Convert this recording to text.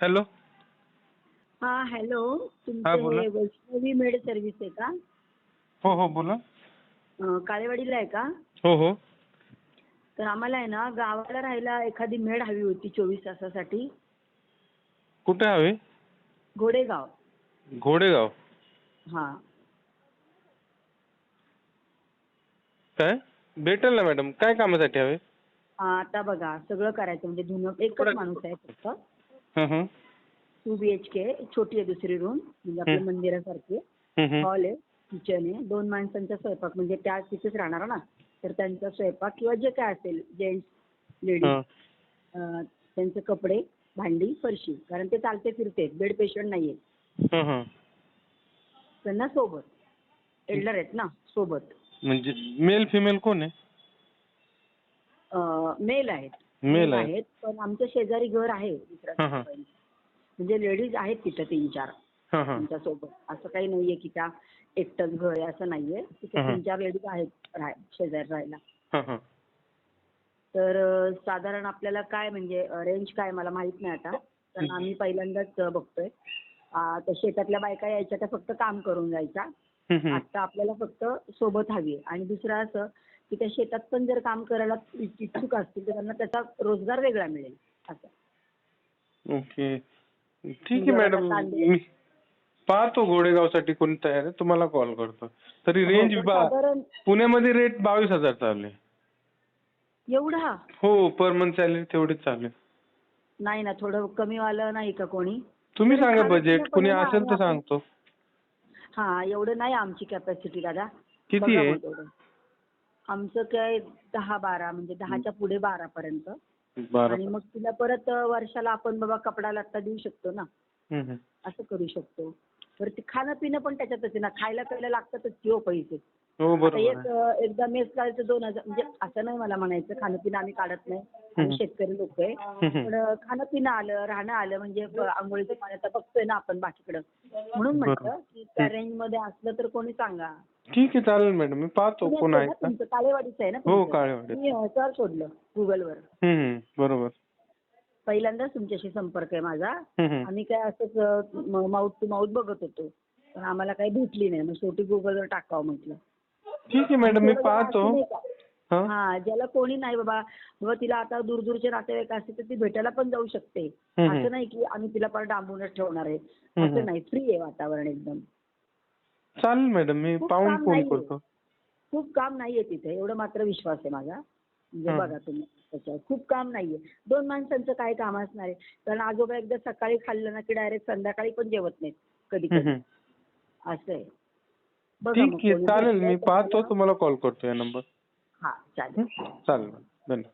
Hello. हा hello. तुमचे Vaishnavi made service आहे का? हो हो बोला. काळेवाडीला आहे का? हो हो. तर आम्हाला आहे ना गावाला राहायला एखादी मेड हवी होती चोवीस तासासाठी. कुठे हवे? घोडेगाव. घोडेगाव. हा. काय? भेटेल ना मॅडम. काय कामासाठी हवे? हा, आता बघा सगळं करायचं म्हणजे धुणं एकच माणूस आहे फक्त. टू बी एच के छोटी आहे दुसरी रूम म्हणजे आपल्या. मंदिरासारखी. हॉल आहे किचन आहे. दोन माणसांचा स्वयंपाक म्हणजे त्या तिथेच राहणार ना. तर त्यांचा स्वयंपाक किंवा जे काय असेल जेंट्स लेडीज. त्यांचे कपडे भांडी फरशी. कारण ते चालते फिरते बेड पेशंट नाहीये. त्यांना सोबत. एल्डर आहेत ना सोबत. म्हणजे मेल फिमेल कोण आहे? मेल आहेत. मेल आहे पण आमच्या शेजारी घर आहे. म्हणजे लेडीज आहेत तिथं तीन चार. त्यांच्यासोबत असं काही नाहीये की त्या एकटंच घर आहे असं नाहीये तिथे. तीन चार लेडीज आहेत शेजारी राहायला. तर साधारण आपल्याला काय म्हणजे रेंज काय मला माहीत नाही आता कारण आम्ही पहिल्यांदाच बघतोय शेतातल्या बायका यायच्या त्या फक्त काम करून जायच्या. आता आपल्याला फक्त सोबत हवी आहे. आणि दुसरं असं की त्या शेतात पण जर काम करायला इच्छ- इच्छुक असतील तर त्यांना त्याचा रोजगार वेगळा मिळेल असं. ओके. ठीक आहे मॅडम. मी पाहतो घोडेगावसाठी कोणी तयार आहे. तुम्हाला कॉल करतो. तरी रेंज हो, पण साधारण पुण्यामध्ये रेट बावीस हजार चालू आहे एवढा? हो पर मंथ सॅलरी तेवढीच चालू आहे नाही ना थोडं कमी वालं नाही का कोणी? तुम्ही सांगा बजेट कुणी असेल तर सांगतो. हा एवढं नाही आमची कॅपॅसिटी दादा किती बघा आहे? मग तेवढं. आमचं काय दहा बारा म्हणजे दहाच्या पुढे बारा पर्यंत बरं आणि मग तिला परत वर्षाला आपण बाबा कपडा लत्ता देऊ शकतो ना. असं करू शकतो तर ते खाणं पिणं पण त्याच्यातच आहे ना खायला प्यायला लागतातच की हो पैसे हो आता बरोबर एक आहे. अं, एकदा मेस काढायचं दोन हजार म्हणजे असं नाही मला म्हणायचं खाणं पिणं आम्ही काढत नाही. शेतकरी लोक आहे. पण खाणं पिणं आलं राहणं आलं म्हणजे आंघोळीचं पाणी आता बघतोय ना आपण बाकीकडं म्हणून म्हटलं. की त्या रेंजमध्ये असलं तर कोणी सांगा ठीक आहे चालेल मॅडम मी पाहतो कोण आहे तुमचं काळेवाडीचं आहे ना हो, तुमचं? काळेवाडीचं. मी सर्च शोधलं गुगलवर. बरोबर पहिल्यांदाच तुमच्याशी संपर्क आहे माझा. आम्ही काय असंच माउथ टू माउथ बघत होतो पण आम्हाला काही भेटली नाही मग शेवटी गुगलवर टाकावं म्हटलं ठीक आहे मॅडम मी पाहतो? हं? ज्याला कोणी नाही बाबा बाबा तिला आता दूर दूरचे नातेवाईक असते तर ती भेटायला पण जाऊ शकते. असं नाही की आम्ही तिला पण डांबूनच ठेवणार आहे असं. नाही फ्री आहे वातावरण एकदम चालेल मॅडम मी खूप पाहून काम फोन. करतो खूप काम नाहीये तिथे एवढं मात्र विश्वास आहे माझा म्हणजे. बघा तुम्ही त्याच्यावर खूप काम नाहीये दोन माणसांचं काय काम असणार आहे कारण आजोबा एकदा सकाळी खाल्लं ना की डायरेक्ट संध्याकाळी पण जेवत नाहीत कधी कधी. असं आहे बघा चालेल मी पाहतो तुम्हाला कॉल करतो या नंबर हा चालेल. चालेल धन्यवाद.